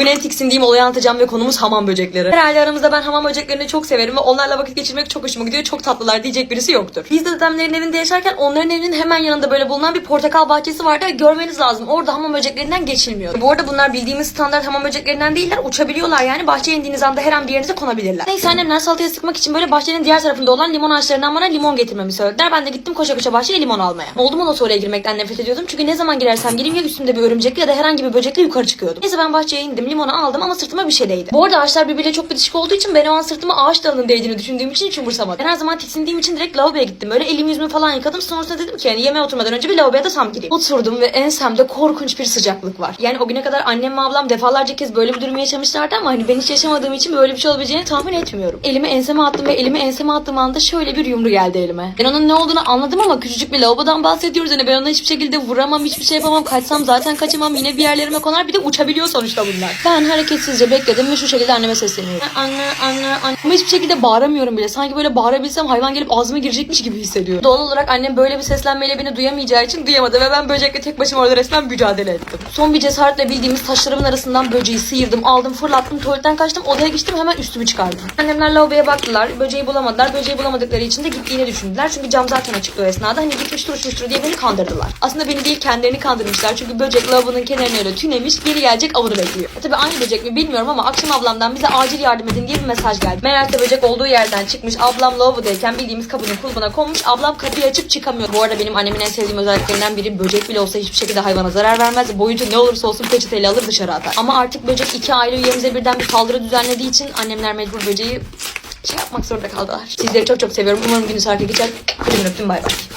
Bugün en tiksindiğim olayı anlatacağım ve konumuz hamam böcekleri. Herhalde aramızda ben hamam böceklerini çok severim ve onlarla vakit geçirmek çok hoşuma gidiyor. Çok tatlılar diyecek birisi yoktur. Biz de dedemlerin evinde yaşarken onların evinin hemen yanında böyle bulunan bir portakal bahçesi vardı. Görmeniz lazım. Orada hamam böceklerinden geçilmiyor. Bu arada bunlar bildiğimiz standart hamam böceklerinden değiller. Uçabiliyorlar yani. Bahçeye indiğiniz anda her an bir yerinize konabilirler. Neyse annemler salataya sıkmak için böyle bahçenin diğer tarafında olan limon ağaçlarından bana limon getirmemi söylediler. Ben de gittim koşa koşa bahçeye limon almaya. Oldu mu oraya girmekten nefret ediyordum. Çünkü ne zaman girersem gireyim ya üstümde bir örümcekli ya da herhangi bir böcekle yukarı çıkıyordum. Neyse ben bahçeye indim limonu aldım ama sırtıma bir şey değdi. Bu arada ağaçlar birbiriyle çok bitişik olduğu için ben o an sırtıma ağaç dalının değdiğini düşündüğüm için hiç umursamadım. Ben her zaman tiksindiğim için direkt lavaboya gittim. Böyle elimi yüzümü falan yıkadım. Sonrasında dedim ki yani yemeğe oturmadan önce bir lavaboya da tam gireyim. Oturdum ve ensemde korkunç bir sıcaklık var. Yani o güne kadar annem ve ablam defalarca kez böyle bir durumu yaşamışlardı ama hani ben hiç yaşamadığım için böyle bir şey olabileceğini tahmin etmiyorum. Elimi enseme attım ve elimi enseme attığım anda şöyle bir yumru geldi elime. Ben onun ne olduğunu anladım ama küçücük bir lavabodan bahsediyoruz. Hani ben ona hiçbir şekilde vuramam, hiçbir şey yapamam. Kaçsam zaten kaçamam. Yine bir yerlerime konar. Bir de uçabiliyor sonuçta bunlar. Ben hareketsizce bekledim ve şu şekilde anneme sesleniyorum. Anne, anne, anne. Ama hiçbir şekilde bağıramıyorum bile. Sanki böyle bağırabilsem hayvan gelip ağzıma girecekmiş gibi hissediyorum. Doğal olarak annem böyle bir seslenmeyle beni duyamayacağı için duyamadı ve ben böcekle tek başıma orada resmen mücadele ettim. Son bir cesaretle bildiğimiz taşlarımın arasından böceği sıyırdım, aldım, fırlattım, tuvaletten kaçtım, odaya geçtim hemen üstümü çıkardım. Annemler lavaboya baktılar, böceği bulamadılar. Böceği bulamadıkları için de gittiğini düşündüler. Çünkü cam zaten açıktı o esnada. Hani gitmiştir uçmuştur diye beni kandırdılar. Aslında beni değil kendilerini kandırmışlar. Çünkü böcek lavabonun kenarına öyle tünemiş, geri gelecek avını bekliyor. E tabi aynı böcek mi bilmiyorum ama akşam ablamdan bize acil yardım edin diye bir mesaj geldi. Meğerse böcek olduğu yerden çıkmış. Ablam lavabodayken bildiğimiz kapının kulbuna konmuş. Ablam kapıyı açıp çıkamıyor. Bu arada benim annemin en sevdiğim özelliklerinden biri böcek bile olsa hiçbir şekilde hayvana zarar vermez. Boyutu ne olursa olsun peçeteyle alır dışarı atar. Ama artık böcek iki aile üyemize birden bir saldırı düzenlediği için annemler mecbur böceği şey yapmak zorunda kaldılar. Sizleri çok çok seviyorum. Umarım günü sarkı geçer. Hadi öptüm bay bay.